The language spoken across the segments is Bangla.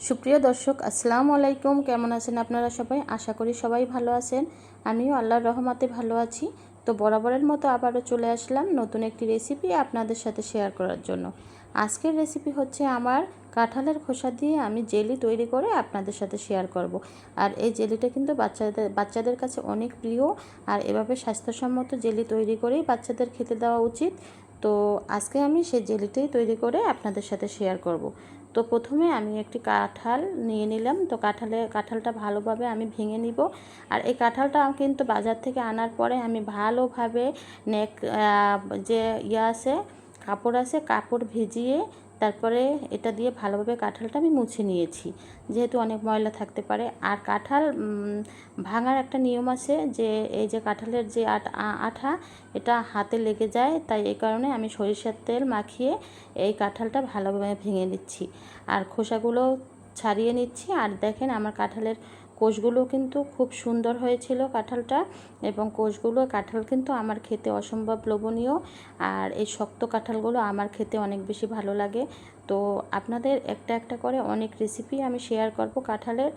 সুপ্রিয় দর্শক, আসসালামু আলাইকুম। কেমন আছেন আপনারা সবাই? আশা করি সবাই ভালো আছেন। আমিও আল্লাহর রহমতে ভালো আছি। তো বরাবরের মতো আবারও চলে আসলাম নতুন একটি রেসিপি আপনাদের সাথে শেয়ার করার জন্য। আজকের রেসিপি হচ্ছে আমার কাঁঠালের খোসা দিয়ে আমি জেলি তৈরি করে আপনাদের সাথে শেয়ার করব। আর এই জেলিটা কিন্তু বাচ্চাদের বাচ্চাদের কাছে অনেক প্রিয়। আর এভাবে স্বাস্থ্যসম্মত জেলি তৈরি করেই বাচ্চাদের খেতে দেওয়া উচিত। তো আজকে আমি সেই জেলিটাই তৈরি করে আপনাদের সাথে শেয়ার করব। তো প্রথমে আমি একটি কাঁঠাল নিয়ে নিলাম। তো কাঁঠালে, কাঁঠালটা ভালোভাবে আমি ভেঙে নিব। আর এই কাঁঠালটা কিন্তু বাজার থেকে আনার পরে আমি ভালোভাবে নেক যে ইয়ে আছে, কাপড় আছে, কাপড় ভিজিয়ে তারপরে এটা দিয়ে ভালোভাবে কাঁঠালটা আমি মুছে নিয়েছি। যেহেতু অনেক ময়লা থাকতে পারে। আর কাঁঠাল ভাঙার একটা নিয়ম আছে যে, এই যে কাঁঠালের যে আঠা, এটা হাতে লেগে যায়। তাই এই কারণে আমি সরিষার তেল মাখিয়ে এই কাঁঠালটা ভালোভাবে ভেঙে নিচ্ছি। আর খোসাগুলো ছাড়িয়ে নিচ্ছি। আর দেখেন আমার কাঁঠালের কোষগুলো কিন্তু খুব সুন্দর হয়েছিল কাঁঠালটা এবং কোষগুলো কাঁঠাল কিন্তু আমার খেতে অসম্ভব লোভনীয় আর এই শক্ত কাঁঠালগুলো আমার খেতে অনেক বেশি ভালো লাগে। তো আপনাদের একটা একটা করে অনেক রেসিপি আমি শেয়ার করব কাঁঠালের।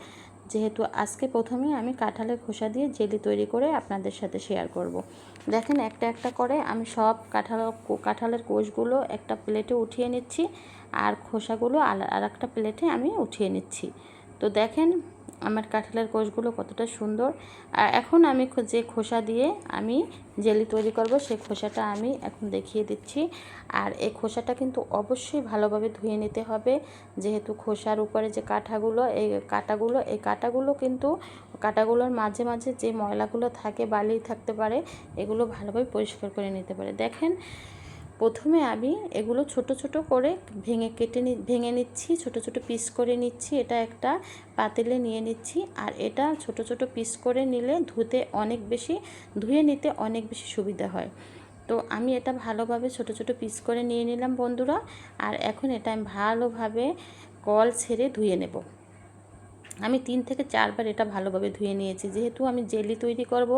যেহেতু আজকে প্রথমে আমি কাঁঠালের খোসা দিয়ে জেলি তৈরি করে আপনাদের সাথে শেয়ার করব। দেখেন একটা একটা করে আমি সব কাঁঠাল, কাঁঠালের কোষগুলো একটা প্লেটে উঠিয়ে নিচ্ছি আর খোসাগুলো আর একটা প্লেটে আমি উঠিয়ে নিচ্ছি। তো দেখেন আমার কাঁঠালের কোষগুলো কতটা সুন্দর। আর এখন আমি যে খোসা দিয়ে আমি জেলি তৈরি করব সেই খোসাটা আমি এখন দেখিয়ে দিচ্ছি। আর এই খোসাটা কিন্তু অবশ্যই ভালোভাবে ধুয়ে নিতে হবে। যেহেতু খোসার উপরে যে কাঁঠাগুলো, এই কাঁটাগুলো এই কাঁটাগুলো কিন্তু, কাঁটাগুলোর মাঝে মাঝে যে ময়লাগুলো থাকে, বালি থাকতে পারে, এগুলো ভালোভাবে পরিষ্কার করে নিতে পারে। দেখেন প্রথমে আমি এগুলো ছোট ছোট করে ভেঙে কেটে নি, ভেঙে নিচ্ছি, ছোট ছোট পিস করে নিচ্ছি, এটা একটা পাতিলে নিয়ে নিচ্ছি, আর এটা ছোট ছোট পিস করে নিলে ধুতে অনেক বেশি, ধুয়ে নিতে অনেক বেশি সুবিধা হয়। তো আমি এটা ভালোভাবে ছোট ছোট পিস করে নিয়ে নিলাম বন্ধুরা, আর এখন এটা আমি ভালোভাবে কল ছেড়ে ধুয়ে নেব। আমি তিন থেকে চারবার এটা ভালোভাবে ধুয়ে নিয়েছি। যেহেতু আমি জেলি তৈরি করব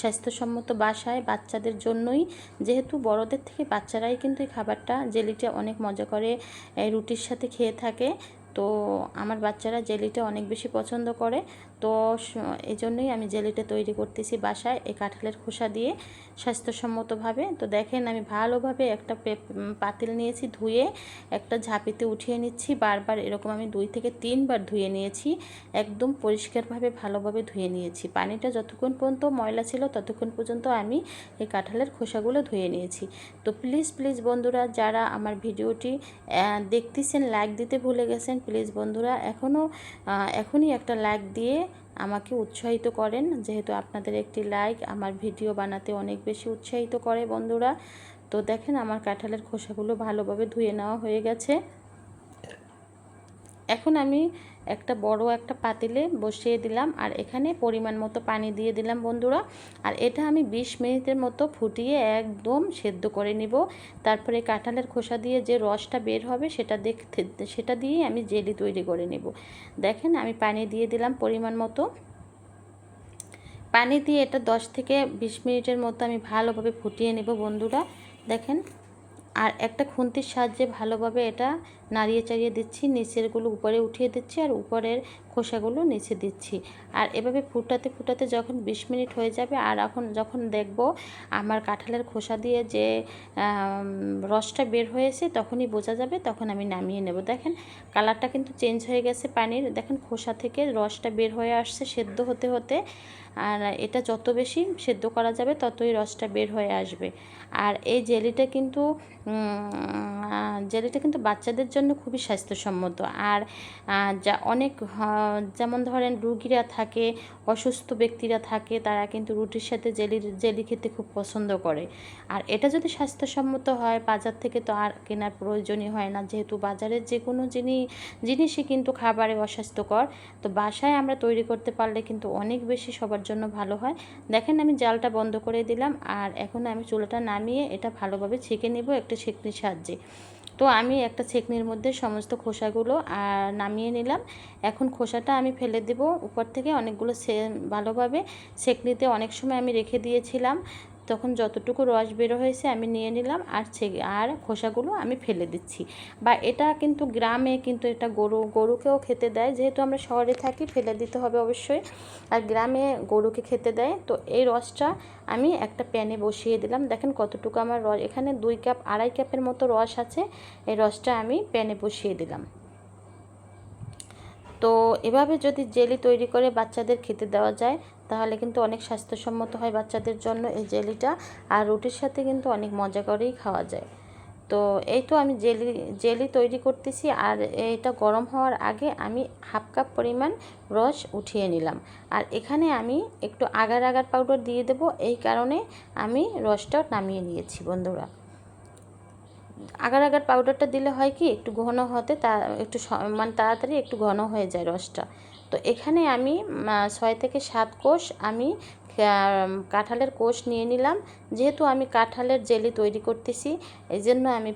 স্বাস্থ্যসম্মত বাসায় বাচ্চাদের জন্যই, যেহেতু বড়দের থেকে বাচ্চারাই কিন্তু এই খাবারটা জেলিটা অনেক মজা করে রুটির সাথে খেয়ে থাকে। তো আমার বাচ্চারা জেলিটা অনেক বেশি পছন্দ করে। তো এই জন্যই আমি জেলিটা তৈরি করতেছি বাসায় এই কাঁঠালের খোসা দিয়ে স্বাস্থ্যসম্মতভাবে। তো দেখেন আমি ভালোভাবে একটা পাতিল নিয়েছি ধুয়ে, একটা ঝাঁপিতে উঠিয়ে নিচ্ছি, বারবার এরকম আমি দুই থেকে তিনবার ধুয়ে নিয়েছি, একদম পরিষ্কারভাবে ভালোভাবে ধুয়ে নিয়েছি। পানিটা যতক্ষণ পর্যন্ত ময়লা ছিল ততক্ষণ পর্যন্ত আমি এই কাঁঠালের খোসাগুলো ধুয়ে নিয়েছি। তো প্লিজ প্লিজ বন্ধুরা যারা আমার ভিডিওটি দেখতেছেন, লাইক দিতে ভুলে গেছেন, প্লিজ বন্ধুরা এখনও এখনই একটা লাইক দিয়ে আমাকে উৎসাহিত করেন। যেহেতু আপনাদের একটি লাইক আমার ভিডিও বানাতে অনেক বেশি উৎসাহিত করে বন্ধুরা। তো দেখেন আমার কাঁঠালের খোসাগুলো ভালোভাবে ধুয়ে নেওয়া হয়ে গেছে। এখন আমি একটা বড় একটা পাতিলে বসিয়ে দিলাম আর এখানে পরিমাণ মতো পানি দিয়ে দিলাম বন্ধুরা। আর এটা আমি ২০ মিনিটের মতো ফুটিয়ে একদম সেদ্ধ করে নিব। তারপরে কাঁঠালের খোসা দিয়ে যে রসটা বের হবে সেটা দেখতে, সেটা দিয়ে আমি জেলি তৈরি করে নেব। দেখেন আমি পানি দিয়ে দিলাম পরিমাণ মতো। পানি দিয়ে এটা 10 থেকে ২০ মিনিটের মতো আমি ভালোভাবে ফুটিয়ে নেব বন্ধুরা। দেখেন আর একটা খুন্তির সাহায্যে ভালোভাবে এটা নাড়িয়ে চাড়িয়ে দিচ্ছি, নিচেরগুলো উপরে উঠিয়ে দিচ্ছি আর উপরের খোসাগুলো নিচে দিচ্ছি। আর এভাবে ফুটাতে ফুটাতে যখন বিশ মিনিট হয়ে যাবে, আর এখন যখন দেখব আমার কাঁঠালের খোসা দিয়ে যে রসটা বের হয়েছে, তখনই বোঝা যাবে, তখন আমি নামিয়ে নেব। দেখেন, কালারটা কিন্তু চেঞ্জ হয়ে গেছে পানির। দেখেন, খোসা থেকে রসটা বের হয়ে আসছে সেদ্ধ হতে হতে। আর এটা যত বেশি সেদ্ধ করা যাবে, ততই রসটা বের হয়ে আসবে। আর এই জেলিটা কিন্তু জেলিটা কিন্তু বাচ্চাদের জন্য খুবই স্বাস্থ্যসম্মত। আর যা অনেক যেমন ধরেন রুগীরা থাকে, অসুস্থ ব্যক্তিরা থাকে, তারা কিন্তু রুটির সাথে জেলি জেলি খেতে খুব পছন্দ করে। আর এটা যদি স্বাস্থ্যসম্মত হয়, বাজার থেকে তো আর কেনার প্রয়োজনই হয় না। যেহেতু বাজারের যে কোনো জিনিস জিনিসই কিন্তু খাবারে অস্বাস্থ্যকর। তো বাসায় আমরা তৈরি করতে পারলে কিন্তু অনেক বেশি সবার জন্য ভালো হয়। দেখেন আমি জালটা বন্ধ করে দিলাম, আর এখন আমি চুলাটা নামিয়ে এটা ভালোভাবে ছেঁকে নেব একটা ছেঁকনির সাহায্যে। তো আমি একটা ছেকনির মধ্যে সমস্ত খোসাগুলো আর নামিয়ে নিলাম। এখন খোসাটা আমি ফেলে দেব। উপর থেকে অনেকগুলো সে, ভালোভাবে ছেকনিতে অনেক সময় আমি রেখে দিয়েছিলাম। তখন যতটুকু রস বেরো হয়েছে আমি নিয়ে নিলাম আর ছে- আর খোসাগুলো আমি ফেলে দিচ্ছি। বা এটা কিন্তু গ্রামে কিন্তু এটা গরু, গরুকেও খেতে দেয়। যেহেতু আমরা শহরে থাকি, ফেলে দিতে হবে অবশ্যই। আর গ্রামে গরুকে খেতে দেয়। তো এই রসটা আমি একটা প্যানে বসিয়ে দিলাম। দেখেন কতটুকু আমার রস এখানে দুই কাপ, আড়াই কাপের মতো রস আছে। এই রসটা আমি প্যানে বসিয়ে দিলাম। তো এভাবে যদি জেলি তৈরি করে বাচ্চাদের খেতে দেওয়া যায় তাহলে কিন্তু অনেক স্বাস্থ্যসম্মত হয় বাচ্চাদের জন্য এই জেলিটা আর রুটির সাথে কিন্তু অনেক মজা করেই খাওয়া যায়। তো এই তো আমি জেলি জেলি তৈরি করতেছি আর এটা গরম হওয়ার আগে আমি হাফ কাপ পরিমাণ রস উঠিয়ে নিলাম। আর এখানে আমি একটু আগার আগার পাউডার দিয়ে দেব, এই কারণে আমি রসটা নামিয়ে নিয়েছি বন্ধুরা। আগার আগার পাউডারটা দিলে হয় কি একটু ঘন হতে তা, একটু মানে তাড়াতাড়ি একটু ঘন হয়ে যায় রসটা। তো এখানে আমি ছয় থেকে সাত কোষ আমি কাঁঠালের কোষ নিয়ে নিলাম। যেহেতু আমি কাঁঠালের জেলি তৈরি করতেছি এই জন্য আমি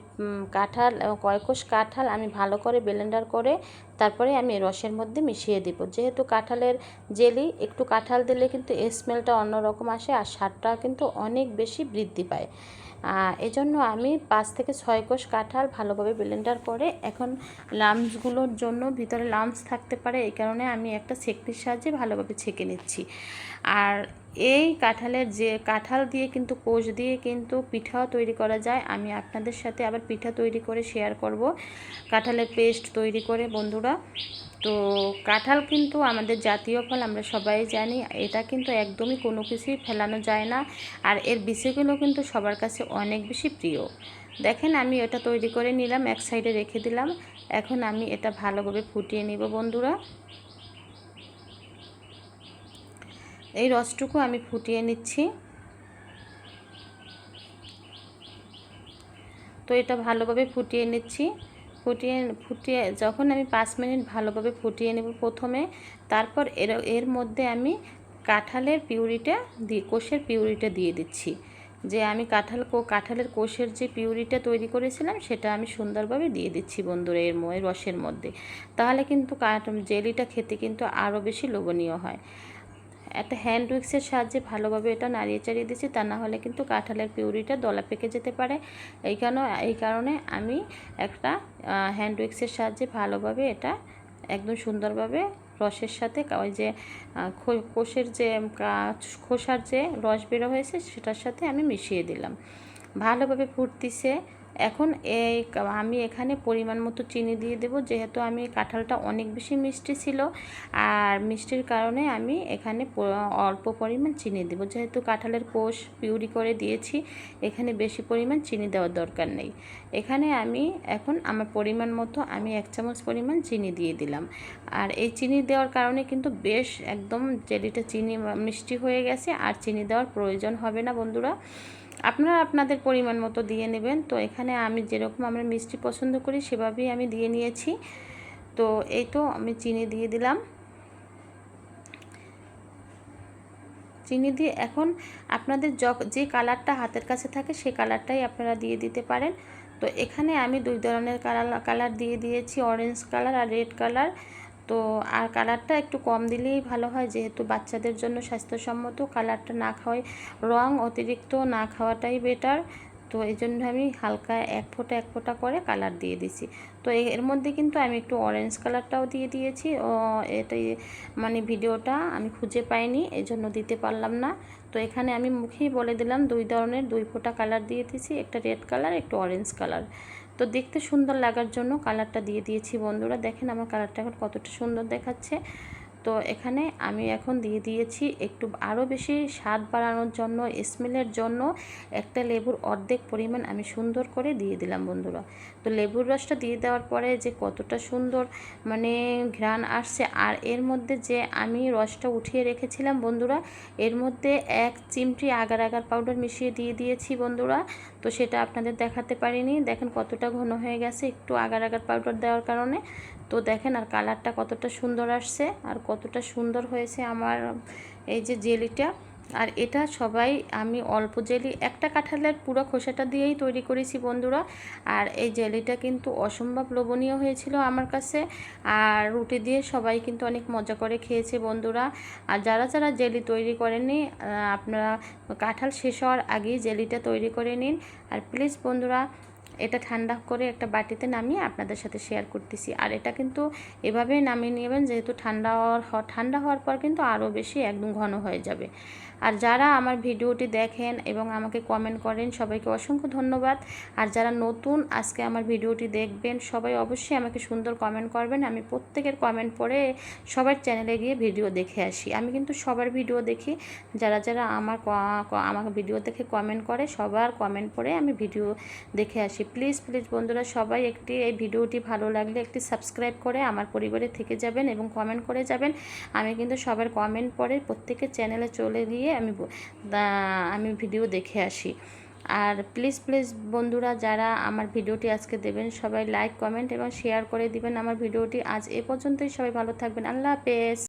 কাঁঠাল আহ, কয় কোষ কাঁঠাল আমি ভালো করে ব্লেন্ডার করে তারপরে আমি রসের মধ্যে মিশিয়ে দিব। যেহেতু কাঁঠালের জেলি একটু কাঁঠাল দিলে কিন্তু স্মেলটা অন্যরকম আসে আর স্বাদটা কিন্তু অনেক বেশি বৃদ্ধি পায়। এই জন্য আমি পাঁচ থেকে ছয় কোষ কাঁঠাল ভালোভাবে ব্লেন্ডার করে এখন লামসগুলোর জন্য ভিতরে লামস থাকতে পারে এই কারণে আমি একটা ছেঁকনির সাহায্যে ভালোভাবে ছেঁকে নিচ্ছি। আর এই কাঁঠালের যে কাঁঠাল দিয়ে কিন্তু কোষ দিয়ে কিন্তু পিঠাও তৈরি করা যায়। আমি আপনাদের সাথে আবার পিঠা তৈরি করে শেয়ার করব। কাঁঠালের পেস্ট তৈরি করে, বন্ধুরা। তো কাঁঠাল কিন্তু আমাদের জাতীয় ফল, আমরা সবাই জানি। এটা কিন্তু একদমই কোনো কিছুই ফেলানো যায় না। আর এর বিষয়গুলো কিন্তু সবার কাছে অনেক বেশি প্রিয়। দেখেন, আমি এটা তৈরি করে নিলাম, এক সাইডে রেখে দিলাম। এখন আমি এটা ভালোভাবে ফুটিয়ে নিব, বন্ধুরা। এই রসটুকু আমি ফুটিয়ে নিচ্ছি। তো এটা ভালোভাবে ফুটিয়ে নিচ্ছি। ফুটিয়ে ফুটিয়ে যখন আমি পাঁচ মিনিট ভালোভাবে ফুটিয়ে নেব প্রথমে, তারপর এর এর মধ্যে আমি কাঁঠালের পিউরিটা দিয়ে কোষের পিউরিটা দিয়ে দিচ্ছি। যে আমি কাঁঠাল কো, কাঁঠালের কোষের যে পিউরিটা তৈরি করেছিলাম, সেটা আমি সুন্দরভাবে দিয়ে দিচ্ছি বন্ধুরা এর ম- এর রসের মধ্যে। তাহলে কিন্তু জেলিটা খেতে কিন্তু আরও বেশি লোভনীয় হয়। একটা হ্যান্ড উইক্সের সাহায্যে ভালোভাবে এটা নাড়িয়ে চাড়িয়ে দিচ্ছি, তা না হলে কিন্তু কাঁঠালের পিউরিটা দলা পেকে যেতে পারে। এই এই কারণে আমি একটা হ্যান্ড উইক্সের সাহায্যে ভালোভাবে এটা একদম সুন্দরভাবে রসের সাথে ওই যে কোষের যে খোসার যে রস বেরো হয়েছে, সেটার সাথে আমি মিশিয়ে দিলাম। ভালোভাবে ফুটতিছে এখন এই আমি এখানে পরিমাণ মতো চিনি দিয়ে দেব। যেহেতু আমি কাঁঠালটা অনেক বেশি মিষ্টি ছিল, আর মিষ্টির কারণে আমি এখানে অল্প পরিমাণ চিনি দেব। যেহেতু কাঁঠালের কোষ পিউরি করে দিয়েছি, এখানে বেশি পরিমাণ চিনি দেওয়ার দরকার নেই। এখানে আমি এখন আমার পরিমাণ মতো আমি এক চামচ পরিমাণ চিনি দিয়ে দিলাম। আর এই চিনি দেওয়ার কারণে কিন্তু বেশ একদম জেলিটা চিনি, মিষ্টি হয়ে গেছে, আর চিনি দেওয়ার প্রয়োজন হবে না বন্ধুরা। আপনারা আপনাদের পরিমাণ মতো দিয়ে নেবেন। তো এখানে আমি যেরকম আমরা মিষ্টি পছন্দ করি সেভাবেই আমি দিয়ে নিয়েছি। তো এই তো আমি চিনি দিয়ে দিলাম। চিনি দিয়ে এখন আপনাদের যে কালারটা হাতের কাছে থাকে সেই কালারটাই আপনারা দিয়ে দিতে পারেন। তো এখানে আমি দুই ধরনের কালার কালার দিয়ে দিয়েছি। অরেঞ্জ কালার আর রেড কালার। তো আর কালারটা একটু কম দিলেই ভালো হয়। যেহেতু বাচ্চাদের জন্য স্বাস্থ্যসম্মত কালারটা না খাওয়াই রং অতিরিক্ত না খাওয়াটাই বেটার তো এই জন্য আমি হালকা এক ফোঁটা এক ফোঁটা করে কালার দিয়ে দিছি। তো এর মধ্যে কিন্তু আমি একটু অরেঞ্জ কালারটাও দিয়ে দিয়েছি। ও এটাই মানে ভিডিওটা আমি খুঁজে পাইনি এই জন্য দিতে পারলাম না। তো এখানে আমি মুখেই বলে দিলাম, দুই ধরনের, দুই ফোঁটা কালার দিয়ে দিয়েছি একটা রেড কালার একটু অরেঞ্জ কালার তো দেখতে সুন্দর লাগার জন্য কালারটা দিয়ে দিয়েছি বন্ধুরা। দেখেন আমার কালারটা এখন কতটা সুন্দর দেখাচ্ছে। তো এখানে আমি এখন দিয়ে দিয়েছি একটু আরও বেশি স্বাদ বাড়ানোর জন্য, স্মেলের জন্য একটা লেবুর অর্ধেক পরিমাণ আমি সুন্দর করে দিয়ে দিলাম বন্ধুরা। তো লেবুর রসটা দিয়ে দেওয়ার পরে যে কতটা সুন্দর মানে ঘ্রাণ আসছে আর এর মধ্যে যে আমি রসটা উঠিয়ে রেখেছিলাম বন্ধুরা, এর মধ্যে এক চিমটি আগার আগার পাউডার মিশিয়ে দিয়ে দিয়েছি বন্ধুরা। তো সেটা আপনাদের দেখাতে পারিনি, দেখেন কতটা ঘন হয়ে গেছে একটু আগার আগার পাউডার দেওয়ার কারণে। তো দেখেন আর কালারটা কতটা সুন্দর আসছে আর কতটা সুন্দর হয়েছে আমার, এই যে জেলিটা। আর এটা সবাই, আমি অল্প জেলি, একটা কাঁঠালের পুরো খোসাটা দিয়েই তৈরি করেছি বন্ধুরা। আর এই জেলিটা কিন্তু অসম্ভব লোভনীয় হয়েছিল আমার কাছে। আর রুটি দিয়ে সবাই কিন্তু অনেক মজা করে খেয়েছে বন্ধুরা। আর যারা যারা জেলি তৈরি করেননি আপনারা কাঁঠাল শেষ হওয়ার আগেই জেলিটা তৈরি করে নিন। আর প্লিজ বন্ধুরা এটা ঠান্ডা করে একটা বাটিতে নামিয়ে আপনাদের সাথে শেয়ার করতেছি। আর এটা কিন্তু এভাবে নামিয়ে নেবেন, যেহেতু ঠান্ডা হওয়ার ঠান্ডা হওয়ার পর কিন্তু আরও বেশি একদম ঘন হয়ে যাবে। আর যারা আমার ভিডিওটি দেখেন এবং আমাকে কমেন্ট করেন, সবাইকে অসংখ্য ধন্যবাদ। আর যারা নতুন আজকে আমার ভিডিওটি দেখবেন, সবাই অবশ্যই আমাকে সুন্দর কমেন্ট করবেন। আমি প্রত্যেকের কমেন্ট পড়ে সবার চ্যানেলে গিয়ে ভিডিও দেখে আসি। আমি কিন্তু সবার ভিডিও দেখি। যারা যারা আমার আমাকে ভিডিও দেখে কমেন্ট করে, সবার কমেন্ট পড়ে আমি ভিডিও দেখে আসি। প্লিজ প্লিজ বন্ধুরা, সবাই একটি, এই ভিডিওটি ভালো লাগলে একটি সাবস্ক্রাইব করে আমার পরিবারে থেকে যাবেন এবং কমেন্ট করে যাবেন। আমি কিন্তু সবার কমেন্ট পড়ে প্রত্যেকের চ্যানেলে চলে গিয়ে আমি আমি ভিডিও দেখে আসি। আর প্লিজ প্লিজ বন্ধুরা যারা আমার ভিডিওটি আজকে দেবেন, সবাই লাইক কমেন্ট এবং শেয়ার করে দিবেন আমার ভিডিওটি আজ এ পর্যন্তই, সবাই ভালো থাকবেন। আল্লাহ হাফেজ।